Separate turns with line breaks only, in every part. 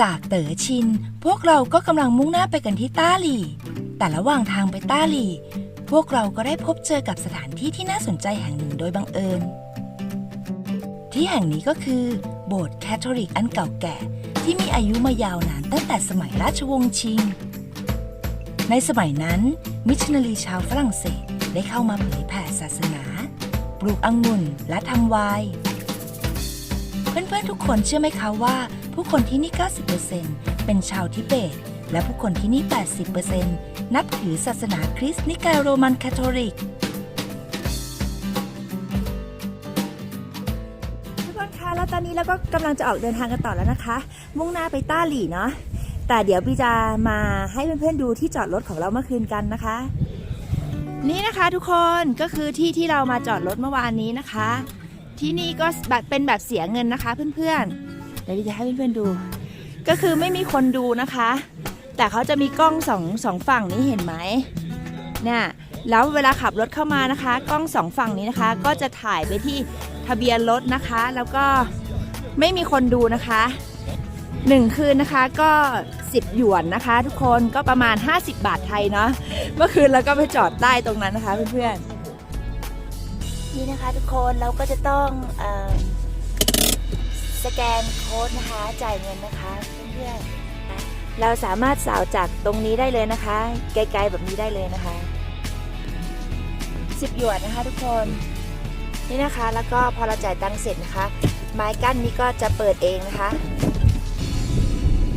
จากเต๋อชิน พวกเราก็กำลังมุ่งหน้าไปกันที่ต้าหลี่ แต่ระหว่างทางไปต้าหลี่ พวกเราก็ได้พบเจอกับสถานที่ที่น่าสนใจแห่งหนึ่งโดยบังเอิญ ที่แห่งนี้ก็คือ โบสถ์แคทอลิกอันเก่าแก่ ที่มีอายุมายาวนานตั้งแต่สมัยราชวงศ์ชิง ในสมัยนั้น มิชนารีชาวฝรั่งเศสได้เข้ามาเผยแผ่ศาสนา ปลูกองุ่นและทำไวน์ เพื่อนๆทุกคนเชื่อไหมคะว่า ผู้คนที่นี่ 90%เป็นชาวทิเบต และผู้คนที่นี่ 80%นับถือศาสนาคริสต์นิกายโรมันคาทอลิก
ทุกคนคะแล้วตอนนี้เราก็กำลังจะออกเดินทางกันต่อแล้วนะคะ มุ่งหน้าไปต้าหลี่เนาะแต่เดี๋ยวพี่จะมาให้เพื่อนๆดูที่จอดรถของเราเมื่อคืนกันนะคะ นี่นะคะทุกคนก็คือที่ที่เรามาจอดรถเมื่อวานนี้นะคะ ที่นี่ก็แบบเป็นแบบเสียเงินนะคะเพื่อนๆ เดี๋ยวพี่จะให้เพื่อนๆดู ก็คือไม่มีคนดูนะคะ แต่เขาจะมีกล้องสองสองฝั่งนี้เห็นไหมเนี่ยแล้วเวลาขับรถเข้ามานะคะ กล้องสองฝั่งนี้นะคะ ก็จะถ่ายไปที่ทะเบียนรถนะคะ แล้วก็ไม่มีคนดูนะคะหนึ่งคืนนะคะก็ 10 หยวนนะคะ ทุกคนก็ประมาณ 50 บาทไทยเนาะเมื่อคืนเราก็ไปจอดใต้ตรงนั้นนะคะเพื่อนๆ นี่นะคะทุกคนเราก็จะต้องอสแกนโค้ดนะคะจ่ายเงินนะคะเพื่อนๆเราสามารถสาวจากตรงนี้ได้เลยนะคะ ไกลๆแบบนี้ได้เลยนะคะ10หยวนนะคะทุกคนนี่นะคะแล้วก็พอเราจ่ายตังค์เสร็จนะคะ ไม้กั้นนี้ก็จะเปิดเองนะคะ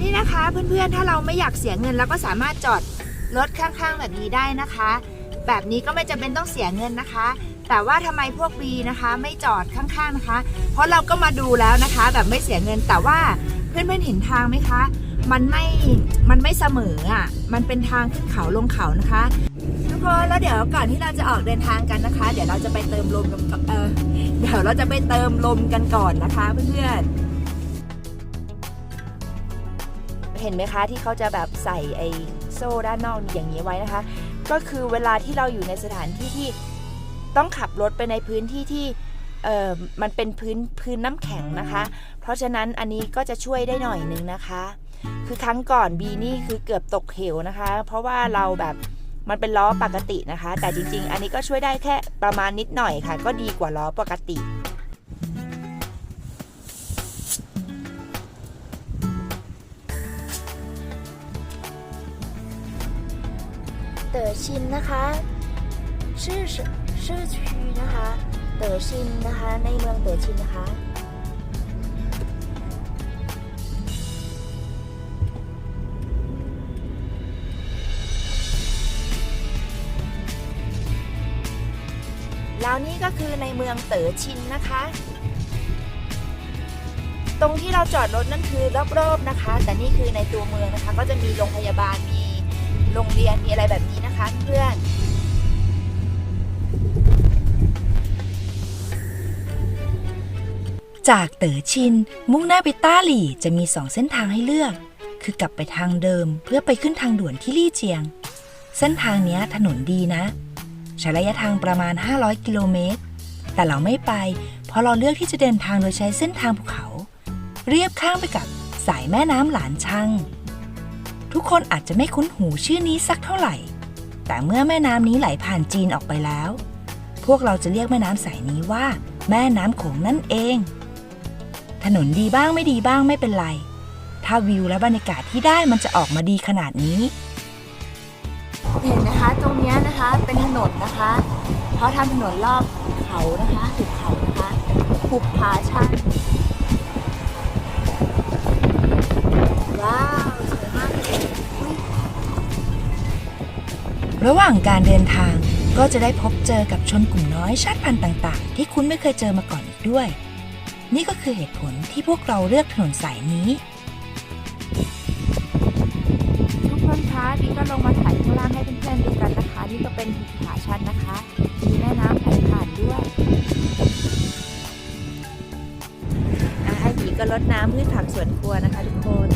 นี่นะคะเพื่อนๆถ้าเราไม่อยากเสียเงินเราก็สามารถจอดรถข้างๆแบบนี้ได้นะคะ แบบนี้ก็ไม่จำเป็นต้องเสียเงินนะคะ แต่ว่าทำไมพวกบีนะคะไม่จอดข้างๆนะคะ เพราะเราก็มาดูแล้วนะคะ แบบไม่เสียเงินแต่ว่าเพื่อนๆเห็นทางไหมคะ มันไม่มันไม่เสมออะมันเป็นทางขึ้นเขาลงเขานะคะทุกคนแล้วเดี๋ยวก่อนที่เราจะออกเดินทางกันนะคะ เดี๋ยวเราจะไปเติมลมกันก่อนเออเดี๋ยวเราจะไปเติมลมกันก่อนนะคะ เพื่อนๆเห็นไหมคะที่เขาจะแบบใส่ไอโซ่ด้านนอกอย่างนี้ไว้นะคะ ก็คือเวลาที่เราอยู่ในสถานที่ที่ ต้องขับรถไปในพื้นที่ที่เออมันเป็นพื้นพื้นน้ำแข็งนะคะ เพราะฉะนั้นอันนี้ก็จะช่วยได้หน่อยนึงนะคะ คือครั้งก่อนบีนี่คือเกือบตกเหวนะคะ เพราะว่าเราแบบมันเป็นล้อปกตินะคะ แต่จริง ๆ อันนี้ก็ช่วยได้แค่ประมาณนิดหน่อยค่ะ ก็ดีกว่าล้อปกติเต๋อชินนะคะชื่อ ชื่อชื่อนะคะ เต๋อชินนะคะ ในเมืองเต๋อชินนะคะแล้วนี่ก็คือในเมืองเต๋อชินนะคะ ตรงที่เราจอดรถนั่นคือรอบๆนะคะ แต่นี่คือในตัวเมืองนะคะ ก็จะมีโรงพยาบาลมีโรงเรียนมีอะไรแบบนี้นะคะเพื่อน
จากเต๋อชิน มุ่งหน้าไปต้าหลี่จะมีสองเส้นทางให้เลือก คือกลับไปทางเดิมเพื่อไปขึ้นทางด่วนที่ลี่เจียง เส้นทางนี้ถนนดีนะ ใช้ระยะทางประมาณ 500 กิโลเมตร แต่เราไม่ไป เพราะเราเลือกที่จะเดินทางโดยใช้เส้นทางภูเขา เรียบข้างไปกับสายแม่น้ำหลานชัง ทุกคนอาจจะไม่คุ้นหูชื่อนี้สักเท่าไหร่ แต่เมื่อแม่น้ำนี้ไหลผ่านจีนออกไปแล้ว พวกเราจะเรียกแม่น้ำสายนี้ว่า แม่น้ำโขงนั่นเอง ถนนดีบ้างไม่ดีบ้างไม่เป็นไร ถ้าวิวและบรรยากาศที่ได้มันจะออกมาดีขนาดนี้
เห็นนะคะตรงเนี้ยนะคะเป็นถนนนะคะเขาทำถนนรอบเขานะคะหุบเขานะคะหุบผาชันว้าวสวยมากเลยอุ๊ย
ระหว่างการเดินทางก็จะได้พบเจอกับชนกลุ่มน้อยชาติพันธุ์ต่าง ๆ ที่คุณไม่เคยเจอมาก่อนอีกด้วย นี่ก็คือเหตุผลที่พวกเราเลือกถนนสายนี้
ทุกคนคะนี่ก็ลงมาถ่ายข้างล่างให้เพื่อนๆดูกันนะคะ นี่ก็เป็นหุบผาชันนะคะ มีแม่น้ำไหลผ่านด้วยอะให้ผีก็ลดน้ำพืชผักสวนครัวนะคะทุกคน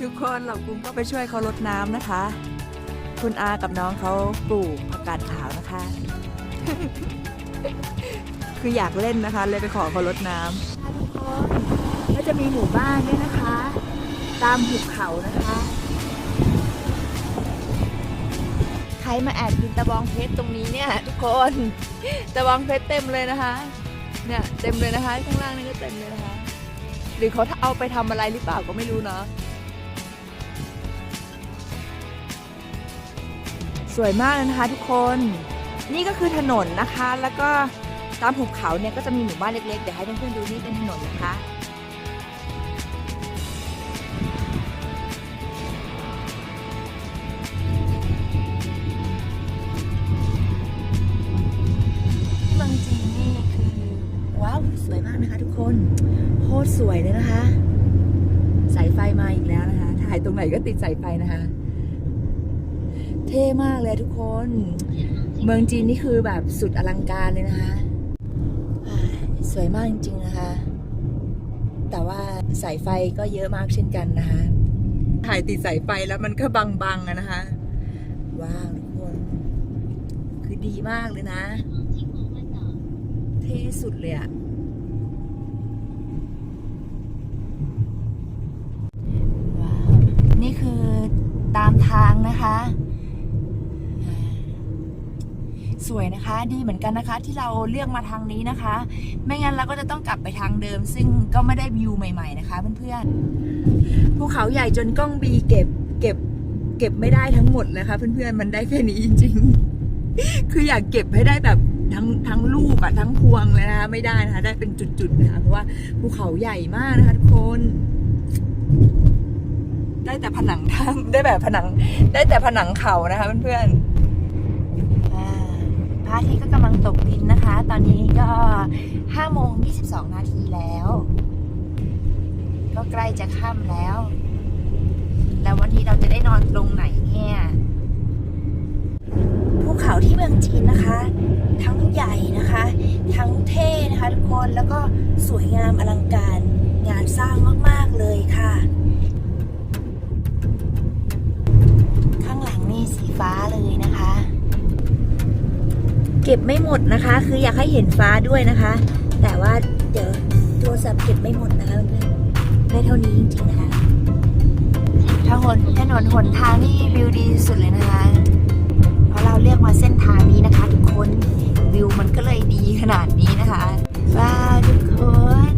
ทุกคนเรากุ้งก็ไปช่วยเขาลดน้ำนะคะ คุณอากับน้องเขาปลูกผักกาดขาวนะคะ คืออยากเล่นนะคะ เลยไปขอเขาลดน้ำทุกคนมาจะมีหมู่บ้านด้วยนะคะ ตามหุบเขานะคะ ใครมาแอบกินตะบองเพชรตรงนี้เนี่ยทุกคน ตะบองเพชรเต็มเลยนะคะ เนี่ยเต็มเลยนะคะ ข้างล่างนี่ก็เต็มเลยนะคะ หรือเขาเอาไปทำอะไรหรือเปล่าก็ไม่รู้เนาะสวยมากเลยนะคะทุกคน นี่ก็คือถนนนะคะ แล้วก็ ตามหุบเขาเนี่ยก็จะมีหมู่บ้านเล็กๆ เดี๋ยวให้เพื่อนๆดูนี่เป็นถนนนะคะเมืองจีนนี่คือว้าวสวยมากนะคะทุกคนโคตรสวยเลยนะคะสายไฟมาอีกแล้วนะคะ ถ่ายตรงไหนก็ติดสายไฟนะคะ เท่มากเลยทุกคน เมืองจีนนี่คือแบบสุดอลังการเลยนะคะ สวยมากจริงๆนะคะ แต่ว่าสายไฟก็เยอะมากเช่นกันนะคะ ถ่ายติดสายไฟแล้วมันก็บังๆนะคะ ว้าวทุกคน คือดีมากเลยนะ เท่สุดเลยอะว้าว นี่คือตามทางนะคะ สวยนะคะ ดีเหมือนกันนะคะ ที่เราเลือกมาทางนี้นะคะ ไม่งั้นเราก็จะต้องกลับไปทางเดิม ซึ่งก็ไม่ได้วิวใหม่ๆนะคะเพื่อนๆภูเขาใหญ่จนกล้องบีเก็บเก็บ เก็บไม่ได้ทั้งหมดเลยค่ะเพื่อนๆมันได้แค่นี้จริง ๆ คืออยากเก็บให้ได้แบบทั้งทั้งลูกอะทั้งพวงเลยนะคะไม่ได้นะคะ ได้เป็นจุดๆนะคะเพราะว่าภูเขาใหญ่มากนะคะทุกคนได้แต่ผนังถ้ำได้แบบผนัง ได้แต่ผนังเขานะคะเพื่อนๆ พระอาทิตย์ก็กำลังตกดินนะคะ ตอนนี้ก็5โมง22 นาทีแล้ว ก็ใกล้จะค่ำแล้ว แล้ววันนี้เราจะได้นอนตรงไหนเนี่ยภูเขาที่เมืองจีนนะคะ ทั้งใหญ่นะคะ ทั้งเท่นะคะทุกคนแล้วก็สวยงามอลังการงานสร้างมาก ๆ เลยค่ะ ข้างหลังนี่สีฟ้าเลยนะคะ เก็บไม่หมดนะคะ คืออยากให้เห็นฟ้าด้วยนะคะ แต่ว่าเดี๋ยวโทรศัพท์เก็บไม่หมดนะคะเพื่อนได้เท่านี้จริงๆนะคะถนนถนนหนทางนี่วิวดีสุดเลยนะคะ เพราะเราเลือกมาเส้นทางนี้นะคะ ทุกคนวิวมันก็เลยดีขนาดนี้นะคะว้าวทุกคน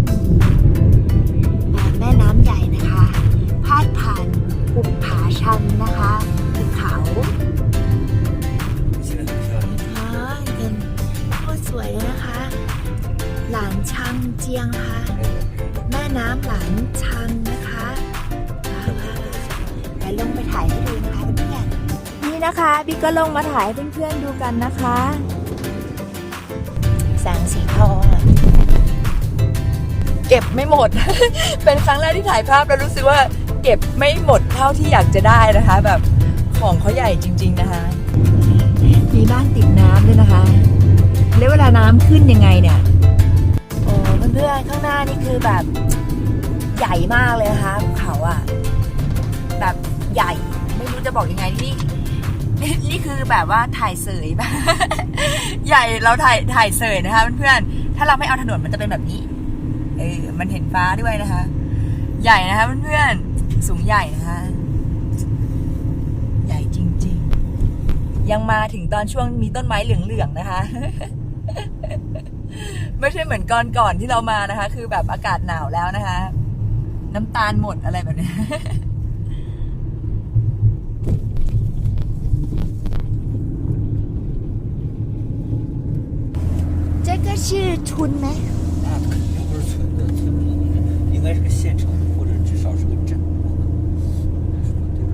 นี่นะคะบิ๊กก็ลงมาถ่ายให้เพื่อนๆดูกันนะคะ แสงสีทองอะเก็บไม่หมด เป็นครั้งแรกที่ถ่ายภาพแล้วรู้สึกว่าเก็บไม่หมดเท่าที่อยากจะได้นะคะ แบบของเขาใหญ่จริง ๆนะคะ มีบ้านติดน้ำด้วยนะคะ แล้วเวลาน้ำขึ้นยังไงเนี่ยโอ้เพื่อนๆข้างหน้านี่คือแบบใหญ่มากเลยนะคะภูเขาอะแบบใหญ่ไม่รู้จะบอกยังไงนี่ นี่นี่คือแบบว่าถ่ายเสยแบบใหญ่เราถ่ายถ่ายเสยนะคะเพื่อนๆถ้าเราไม่เอาถนนมันจะเป็นแบบนี้ เออมันเห็นฟ้าด้วยนะคะ ใหญ่นะคะเพื่อนๆสูงใหญ่นะคะใหญ่จริง ๆ ยังมาถึงตอนช่วงมีต้นไม้เหลืองๆนะคะ ไม่ใช่เหมือนก่อนก่อนๆที่เรามานะคะ คือแบบอากาศหนาวแล้วนะคะ น้ำตาลหมดอะไรแบบนี้ ย 这个是村ไหม
那肯定不是村的，村里应该是个县城，或者至少是个镇。什么地儿？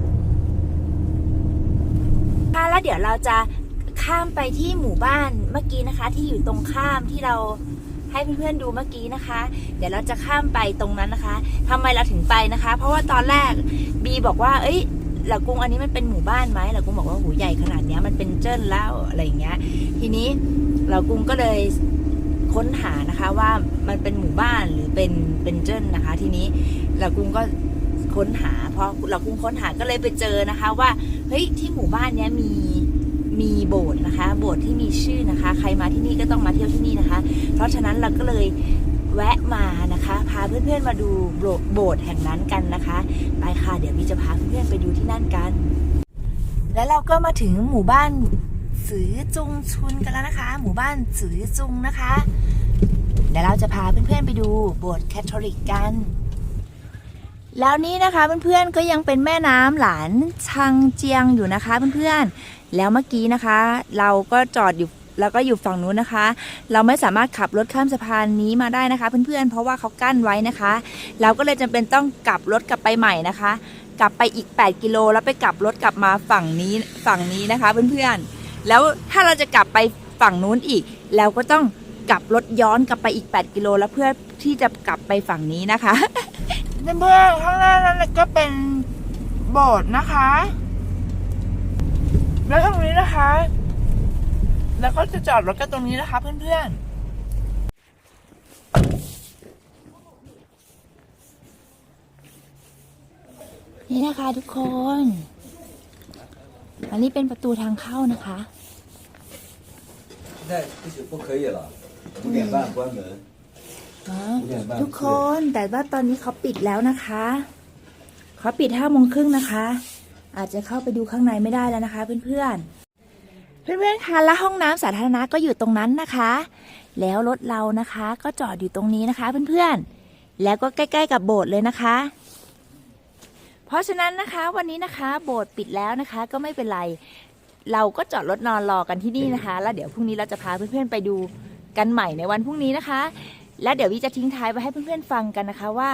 ค่ะแล้วเดี๋ยวเราจะข้ามไปที่หมู่บ้านเมื่อกี้นะคะ ที่อยู่ตรงข้ามที่เราให้เพื่อนๆดูเมื่อกี้นะคะ เดี๋ยวเราจะข้ามไปตรงนั้นนะคะทำไมเราถึงไปนะคะ เพราะว่าตอนแรกบีบอกว่า เอ้ยหลักกุ้งอันนี้มันเป็นหมู่บ้านไหมหลักกุ้งบอกว่าหูใหญ่ขนาดเนี้ยมันเป็นเจิ้นแล้วอะไรอย่างเงี้ย ทีนี้หลักกุ้งก็เลย ค้นหานะคะว่ามันเป็นหมู่บ้านหรือเป็นเป็นเจิ้นนะคะ ทีนี้หลักกุ้งก็ค้นหาพอหลักกุ้งค้นหาก็เลยไปเจอนะคะ ว่าเฮ้ยที่หมู่บ้านเนี้ยมีมีโบสถ์นะคะ โบสถ์ที่มีชื่อนะคะ ใครมาที่นี่ก็ต้องมาเที่ยวที่นี่นะคะ เพราะฉะนั้นเราก็เลยแวะมานะคะ พาเพื่อนๆมาดูโบสถ์โบสถ์แห่งนั้นกันนะคะไปค่ะเดี๋ยวบีจะพาเพื่อนๆไปดูที่นั่นกัน แล้วเราก็มาถึงหมู่บ้านสือจุงชุนกันแล้วนะคะ หมู่บ้านสือจุงนะคะ เดี๋ยวเราจะพาเพื่อนๆไปดูโบสถ์แคทอลิกกัน แล้วนี้นะคะเพื่อนๆก็ยังเป็นแม่น้ำหลานชังเจียงอยู่นะคะเพื่อนๆ แล้วเมื่อกี้นะคะ เราก็จอดอยู่แล้วก็อยู่ฝั่งนู้นนะคะ เราไม่สามารถขับรถข้ามสะพานนี้มาได้นะคะ เพื่อนๆ เพราะว่าเขากั้นไว้นะคะ เราก็เลยจำเป็นต้องกลับรถกลับไปใหม่นะคะ กลับไปอีก 8 กิโลแล้วไปกลับรถกลับมาฝั่งนี้ฝั่งนี้นะคะเพื่อนๆ แล้วถ้าเราจะกลับไปฝั่งนู้นอีกเราก็ต้อง กลับรถย้อนกลับไปอีก 8 กิโลแล้วเพื่อที่จะกลับไปฝั่งนี้นะคะ เพื่อนๆข้างหน้านั้นก็เป็นโบสถ์นะคะ แล้วตรงนี้นะคะ แล้วก็จะจอดรถกันตรงนี้นะคะ เพื่อนๆ นี่นะคะทุกคน อันนี้เป็นประตูทางเข้านะคะ
现在不行，不可以了， ผู้ใหญ่บ้า
น
ว้าเหรอ
ทุกคนแต่ว่าตอนนี้เขาปิดแล้วนะคะเขาปิดห้าโมงครึ่งนะคะ อาจจะเข้าไปดูข้างในไม่ได้แล้วนะคะ เพื่อนเพื่อนเพื่อนๆคะและห้องน้ำสาธารณะก็อยู่ตรงนั้นนะคะ แล้วรถเรานะคะก็จอดอยู่ตรงนี้นะคะ เพื่อนๆ แล้วก็ใกล้ ๆ กับโบสถ์เลยนะคะ เพราะฉะนั้นนะคะวันนี้นะคะ โบสถ์ปิดแล้วนะคะ ก็ไม่เป็นไร เราก็จอดรถนอนรอกันที่นี่นะคะ แล้วเดี๋ยวพรุ่งนี้เราจะพาเพื่อนๆไปดู กันใหม่ในวันพรุ่งนี้นะคะ แล้วเดี๋ยววิจะทิ้งท้ายไว้ให้เพื่อนๆฟังกันนะคะว่า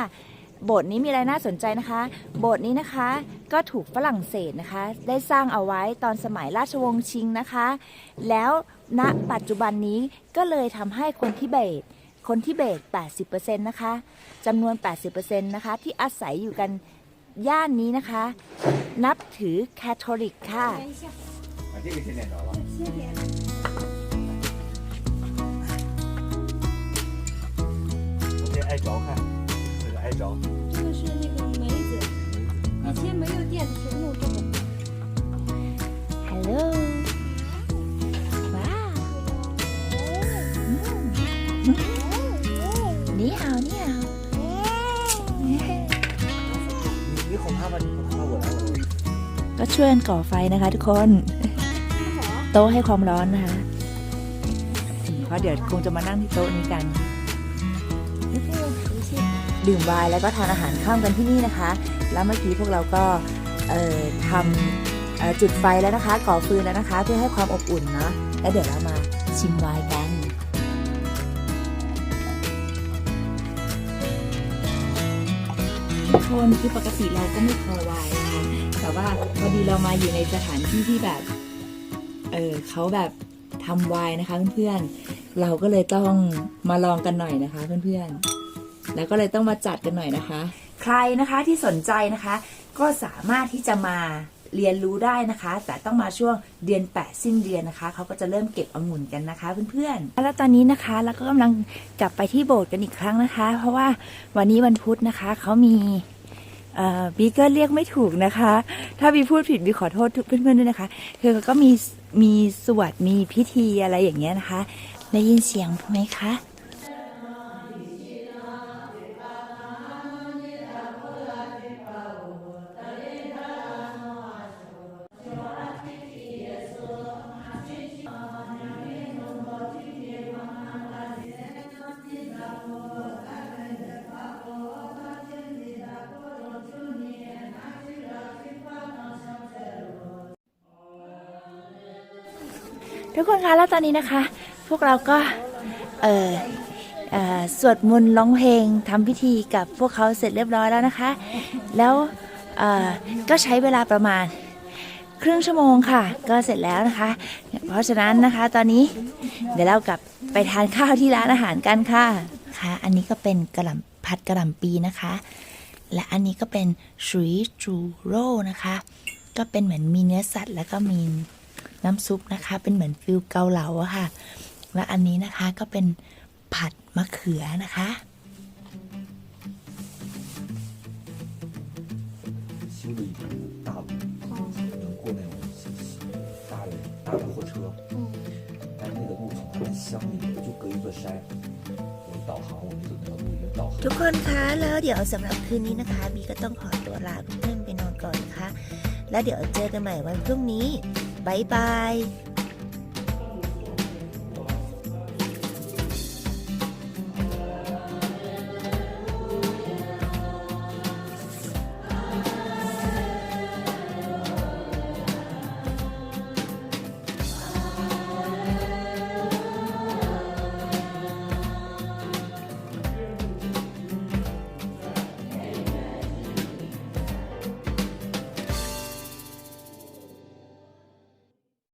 โบสถ์นี้มีอะไรน่าสนใจนะคะ โบสถ์นี้นะคะก็ถูกฝรั่งเศสนะคะ ได้สร้างเอาไว้ตอนสมัยราชวงศ์ชิงนะคะ แล้วณปัจจุบันนี้ก็เลยทำให้คนทิเบต คนทิเบต 80%นะคะจำนวน 80%นะคะที่อาศัยอยู่กันย่านนี้นะคะ นับถือแคทอลิกค่ะ
啊，这个先点着了。我这挨着看，这个挨着。
这个是那个梅子，以前没有电的时候用这个。
Hello ว้าวอืมนี่เอานี่เอา
你你哄他吧，你哄他，我来，我来。
ก็ช่วยกันก่อไฟนะคะทุกคน โต๊ะให้ความร้อนนะคะเพราะเดี๋ยวคงจะมานั่งที่โต๊ะนี้กัน ดื่มไวน์แล้วก็ทานอาหารข้ามกันที่นี่นะคะ แล้วเมื่อกี้พวกเราก็ทำจุดไฟแล้วนะคะ ก่อฟืนแล้วนะคะ เพื่อให้ความอบอุ่นเนาะแล้วเดี๋ยวเรามาชิมไวน์กันทุกคนคือปกติเราก็ไม่คอไวน์นะคะแต่ว่าพอดีเรามาอยู่ในสถานที่ที่แบบ เออเขาแบบทำไวน์นะคะเพื่อนๆ เราก็เลยต้องมาลองกันหน่อยนะคะเพื่อนๆ แล้วก็เลยต้องมาจัดกันหน่อยนะคะ ใครนะคะที่สนใจนะคะ ก็สามารถที่จะมาเรียนรู้ได้นะคะ แต่ต้องมาช่วงเดือน 8 สิ้นเดือนนะคะเขาก็จะเริ่มเก็บองุ่นกันนะคะเพื่อนๆ แล้วตอนนี้นะคะเราก็กำลังกลับไปที่โบสถ์กันอีกครั้งนะคะ เพราะว่าวันนี้วันพุธนะคะเขามีเอ่อบีก็เรียกไม่ถูกนะคะ ถ้าบีพูดผิดบีขอโทษทุกเพื่อนๆด้วยนะคะ คือก็มีมีสวดมีพิธีอะไรอย่างเงี้ยนะคะ ได้ยินเสียงไหมคะ แล้วตอนนี้นะคะ พวกเราก็เออสวดมนต์ร้องเพลงทำพิธีกับพวกเขาเสร็จเรียบร้อยแล้วนะคะ แล้วก็ใช้เวลาประมาณครึ่งชั่วโมงค่ะ ก็เสร็จแล้วนะคะ เพราะฉะนั้นนะคะตอนนี้เดี๋ยวเรากลับไปทานข้าวที่ร้านอาหารกันค่ะค่ะ อันนี้ก็เป็นกระหล่ำผัดกระหล่ำปีนะคะ และอันนี้ก็เป็นชุยจูโร่นะคะ ก็เป็นเหมือนมีเนื้อสัตว์แล้วก็มี น้ำซุปนะคะ เป็นเหมือนฟิลเกาเหลาอะค่ะ และอันนี้นะคะก็เป็นผัดมะเขือนะคะ
修了一部大路，能过那种大的大的货车，
嗯，
但是那个路从他们乡里就隔一座山，有导航，我们走那个路有导航，
ทุกคนคะแล้วเดี๋ยวสำหรับคืนนี้นะคะ บีก็ต้องขอตัวลาเพื่อนๆไปนอนก่อนนะคะ แล้วเดี๋ยวเจอกันใหม่วันพรุ่งนี้ บายบาย